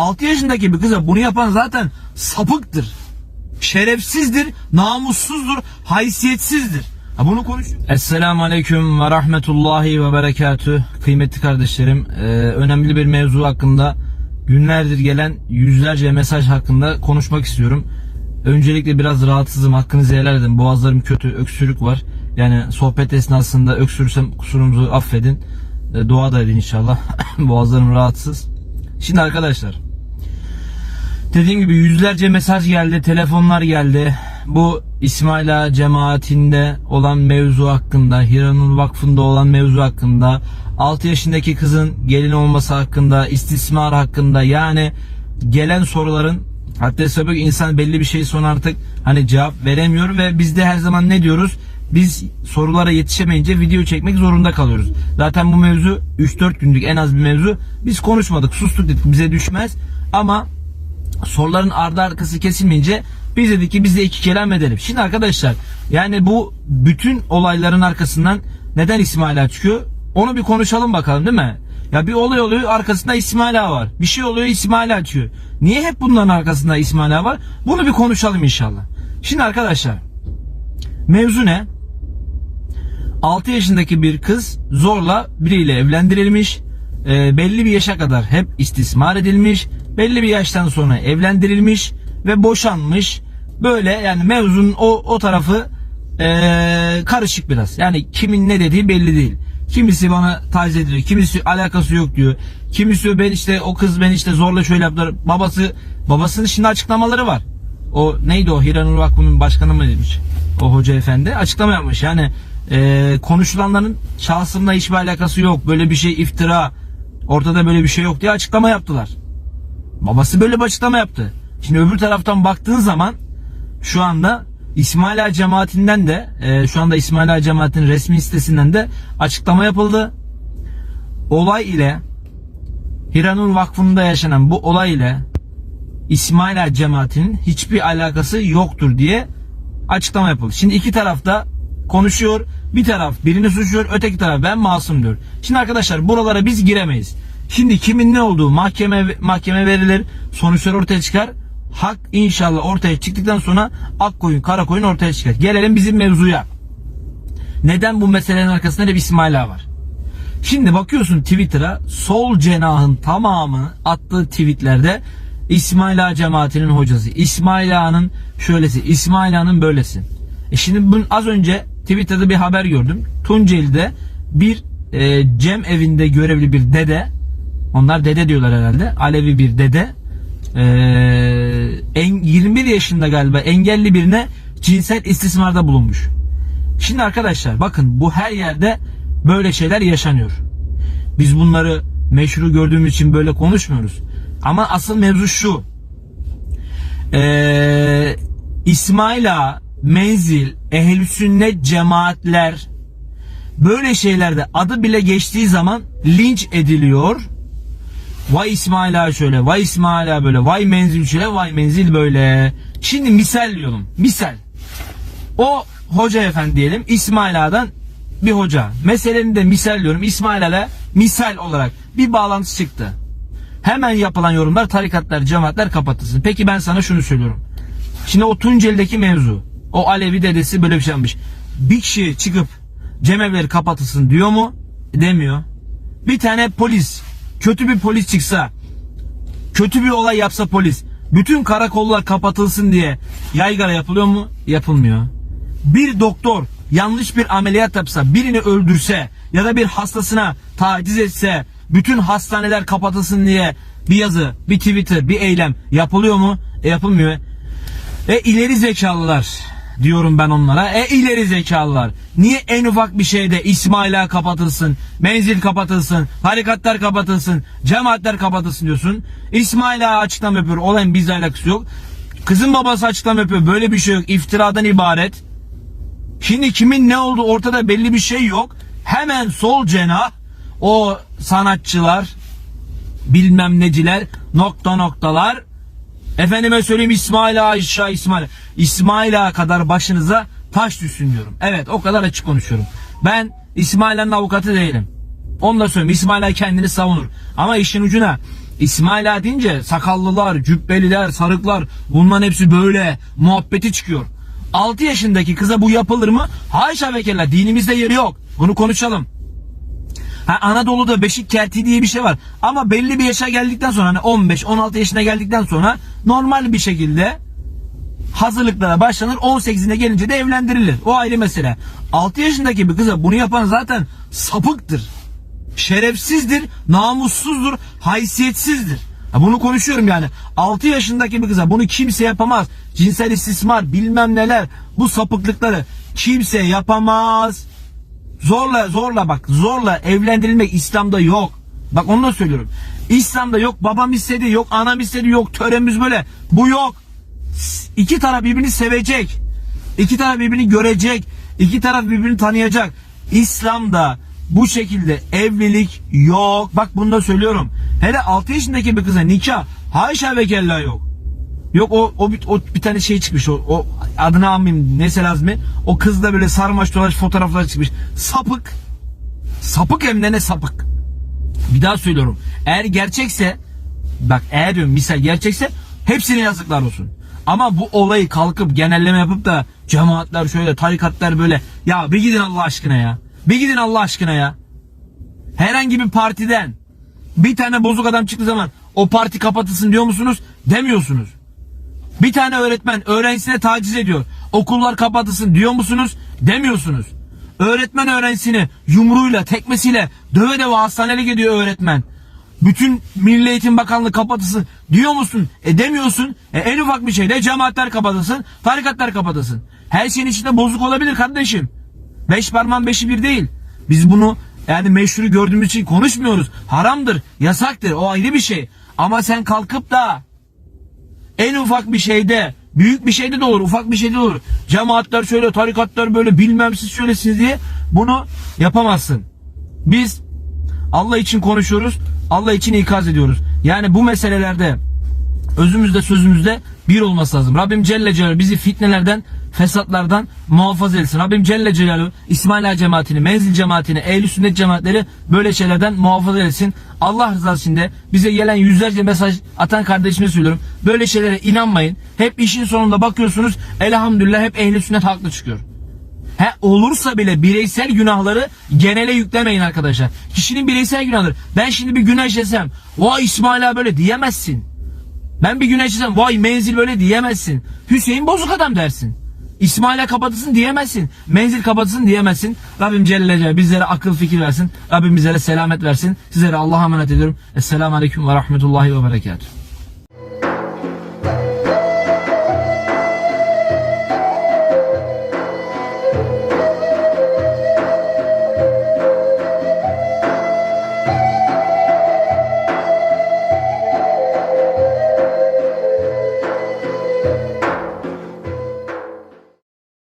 Altı yaşındaki bir kıza bunu yapan zaten sapıktır. Şerefsizdir, namussuzdur, haysiyetsizdir. Ha bunu konuş. Esselamu Aleyküm ve Rahmetullahi ve Berekatü. Kıymetli kardeşlerim, e, önemli bir mevzu hakkında günlerdir gelen yüzlerce mesaj hakkında konuşmak istiyorum. Öncelikle biraz rahatsızım, hakkınızı helal edin. Boğazlarım kötü, öksürük var. Yani sohbet esnasında öksürürsem kusurumuzu affedin. E, dua da edin inşallah. Boğazlarım rahatsız. Şimdi arkadaşlar, Dediğim gibi yüzlerce mesaj geldi, telefonlar geldi. Bu İsmail Ağa cemaatinde olan mevzu hakkında, Hiranur Vakfı'nda olan mevzu hakkında, 6 yaşındaki kızın gelin olması hakkında, istismar hakkında yani gelen soruların hatta sebep insan belli bir şey sonra artık hani cevap veremiyor ve biz de her zaman ne diyoruz? Biz sorulara yetişemeyince video çekmek zorunda kalıyoruz. Zaten bu mevzu 3-4 günlük en az bir mevzu. Biz konuşmadık, sustuk dedik bize düşmez. Ama soruların ardı arkası kesilmeyince biz dedik ki biz de iki kelam edelim. Şimdi arkadaşlar yani bu bütün olayların arkasından neden İsmail Ağa çıkıyor? Onu bir konuşalım bakalım değil mi? Ya bir olay oluyor arkasında İsmail Ağa var. Bir şey oluyor İsmail Ağa çıkıyor. Niye hep bunların arkasında İsmail Ağa var? Bunu bir konuşalım inşallah. Şimdi arkadaşlar mevzu ne? 6 yaşındaki bir kız zorla biriyle evlendirilmiş. E, belli bir yaşa kadar hep istismar edilmiş. Belli bir yaştan sonra evlendirilmiş ve boşanmış. Böyle yani mevzunun o, o tarafı e, karışık biraz. Yani kimin ne dediği belli değil. Kimisi bana taciz ediliyor. Kimisi alakası yok diyor. Kimisi ben işte o kız beni işte zorla şöyle yaptılar. Babası babasının şimdi açıklamaları var. O neydi o Hiranur Vakfı'nın başkanı mı demiş? O hoca efendi açıklama yapmış. Yani e, konuşulanların şahsımla hiçbir alakası yok. Böyle bir şey iftira. Ortada böyle bir şey yok diye açıklama yaptılar. Babası böyle bir açıklama yaptı. Şimdi öbür taraftan baktığın zaman şu anda İsmail Ağa cemaatinden de e, şu anda İsmail Ağa cemaatinin resmi sitesinden de açıklama yapıldı. Olay ile Hiranur Vakfı'nda yaşanan bu olay ile İsmail Ağa cemaatinin hiçbir alakası yoktur diye açıklama yapıldı. Şimdi iki tarafta konuşuyor. Bir taraf birini suçluyor, öteki taraf ben masum diyor. Şimdi arkadaşlar buralara biz giremeyiz. Şimdi kimin ne olduğu mahkeme mahkeme verilir, sonuçlar ortaya çıkar. Hak inşallah ortaya çıktıktan sonra ak koyun, kara koyun ortaya çıkar. Gelelim bizim mevzuya. Neden bu meselenin arkasında hep İsmail Ağa var? Şimdi bakıyorsun Twitter'a sol cenahın tamamı attığı tweetlerde İsmail Ağa cemaatinin hocası, İsmail Ağa'nın şöylesi, İsmail Ağa'nın böylesi. E şimdi bunun az önce Twitter'da bir haber gördüm. Tunceli'de bir e, cem evinde görevli bir dede, onlar dede diyorlar herhalde, Alevi bir dede, e, en, 21 yaşında galiba engelli birine cinsel istismarda bulunmuş. Şimdi arkadaşlar bakın bu her yerde böyle şeyler yaşanıyor. Biz bunları meşru gördüğümüz için böyle konuşmuyoruz. Ama asıl mevzu şu. Ee, İsmail Ağa, menzil, ehl sünnet cemaatler böyle şeylerde adı bile geçtiği zaman linç ediliyor. Vay İsmail Ağa şöyle, vay İsmail Ağa böyle, vay menzil şöyle, vay menzil böyle. Şimdi misal diyorum, misal. O hoca efendi diyelim İsmail Ağa'dan bir hoca. Meselenin de misal diyorum İsmail Ağa'yla misal olarak bir bağlantısı çıktı. Hemen yapılan yorumlar tarikatlar, cemaatler kapatılsın. Peki ben sana şunu söylüyorum. Şimdi o Tunceli'deki mevzu. O Alevi dedesi böyle bir şey yapmış. Bir kişi çıkıp cemevleri kapatılsın diyor mu? Demiyor. Bir tane polis, kötü bir polis çıksa, kötü bir olay yapsa polis, bütün karakollar kapatılsın diye yaygara yapılıyor mu? Yapılmıyor. Bir doktor yanlış bir ameliyat yapsa, birini öldürse ya da bir hastasına taciz etse, bütün hastaneler kapatılsın diye bir yazı, bir Twitter, bir eylem yapılıyor mu? E yapılmıyor. E ileri zekalılar diyorum ben onlara. E ileri zekalılar. Niye en ufak bir şeyde İsmail'a kapatılsın, menzil kapatılsın, harikatlar kapatılsın, cemaatler kapatılsın diyorsun. İsmail'a açıklama yapıyor. Olayın bizle alakası yok. Kızın babası açıklama yapıyor. Böyle bir şey yok. İftiradan ibaret. Şimdi kimin ne olduğu ortada belli bir şey yok. Hemen sol cenah o sanatçılar bilmem neciler nokta noktalar efendime söyleyeyim İsmail aşağı İsmail İsmail kadar başınıza taş düşsün diyorum. Evet o kadar açık konuşuyorum. Ben İsmail avukatı değilim. Onu da söyleyeyim. İsmail kendini savunur. Ama işin ucuna İsmail Ağa deyince sakallılar, cübbeliler, sarıklar bunların hepsi böyle muhabbeti çıkıyor. 6 yaşındaki kıza bu yapılır mı? Haşa ve kella dinimizde yeri yok. Bunu konuşalım. Ha, Anadolu'da beşik kerti diye bir şey var. Ama belli bir yaşa geldikten sonra hani 15-16 yaşına geldikten sonra normal bir şekilde hazırlıklara başlanır. 18'ine gelince de evlendirilir. O ayrı mesele. 6 yaşındaki bir kıza bunu yapan zaten sapıktır. Şerefsizdir, namussuzdur, haysiyetsizdir. Ha, bunu konuşuyorum yani. 6 yaşındaki bir kıza bunu kimse yapamaz. Cinsel istismar, bilmem neler, bu sapıklıkları kimse yapamaz. Zorla zorla bak zorla evlendirilmek İslam'da yok. Bak onu da söylüyorum. İslam'da yok babam istedi yok anam istedi yok töremiz böyle. Bu yok. İki taraf birbirini sevecek. İki taraf birbirini görecek. İki taraf birbirini tanıyacak. İslam'da bu şekilde evlilik yok. Bak bunu da söylüyorum. Hele 6 yaşındaki bir kıza nikah haşa ve kella yok. Yok o o bir, o bir tane şey çıkmış o, o adını almayayım neyse lazım o kız da böyle sarmaş dolaş fotoğraflar çıkmış sapık sapık hem de ne sapık bir daha söylüyorum eğer gerçekse bak eğer diyorum misal gerçekse hepsine yazıklar olsun ama bu olayı kalkıp genelleme yapıp da cemaatler şöyle tarikatlar böyle ya bir gidin Allah aşkına ya bir gidin Allah aşkına ya herhangi bir partiden bir tane bozuk adam çıktığı zaman o parti kapatılsın diyor musunuz? Demiyorsunuz. Bir tane öğretmen öğrencisine taciz ediyor. Okullar kapatılsın diyor musunuz? Demiyorsunuz. Öğretmen öğrencisini yumruğuyla, tekmesiyle döve döve hastanelik ediyor öğretmen. Bütün Milli Eğitim Bakanlığı kapatılsın diyor musun? E demiyorsun. E en ufak bir şeyde cemaatler kapatılsın, tarikatlar kapatılsın. Her şeyin içinde bozuk olabilir kardeşim. Beş parmağın beşi bir değil. Biz bunu yani meşhuru gördüğümüz için konuşmuyoruz. Haramdır, yasaktır. O ayrı bir şey. Ama sen kalkıp da en ufak bir şeyde büyük bir şeyde de olur ufak bir şeyde de olur. Cemaatler şöyle tarikatlar böyle bilmem siz şöylesiniz diye bunu yapamazsın. Biz Allah için konuşuyoruz. Allah için ikaz ediyoruz. Yani bu meselelerde özümüzde sözümüzde bir olması lazım. Rabbim Celle Celaluhu bizi fitnelerden, fesatlardan muhafaza etsin. Rabbim Celle Celaluhu İsmaila cemaatini, menzil cemaatini, ehl sünnet cemaatleri böyle şeylerden muhafaza etsin. Allah rızası için de bize gelen yüzlerce mesaj atan kardeşime söylüyorum. Böyle şeylere inanmayın. Hep işin sonunda bakıyorsunuz elhamdülillah hep ehli sünnet haklı çıkıyor. He olursa bile bireysel günahları genele yüklemeyin arkadaşlar. Kişinin bireysel günahları. Ben şimdi bir günah işlesem, vay İsmail abi böyle diyemezsin. Ben bir günah işlesem, vay menzil böyle diyemezsin. Hüseyin bozuk adam dersin. İsmail'e kapatılsın diyemezsin. Menzil kapatılsın diyemezsin. Rabbim Celle Celle bizlere akıl fikir versin. Rabbim bizlere selamet versin. Sizlere Allah'a emanet ediyorum. Esselamu Aleyküm ve Rahmetullahi ve Berekatuhu.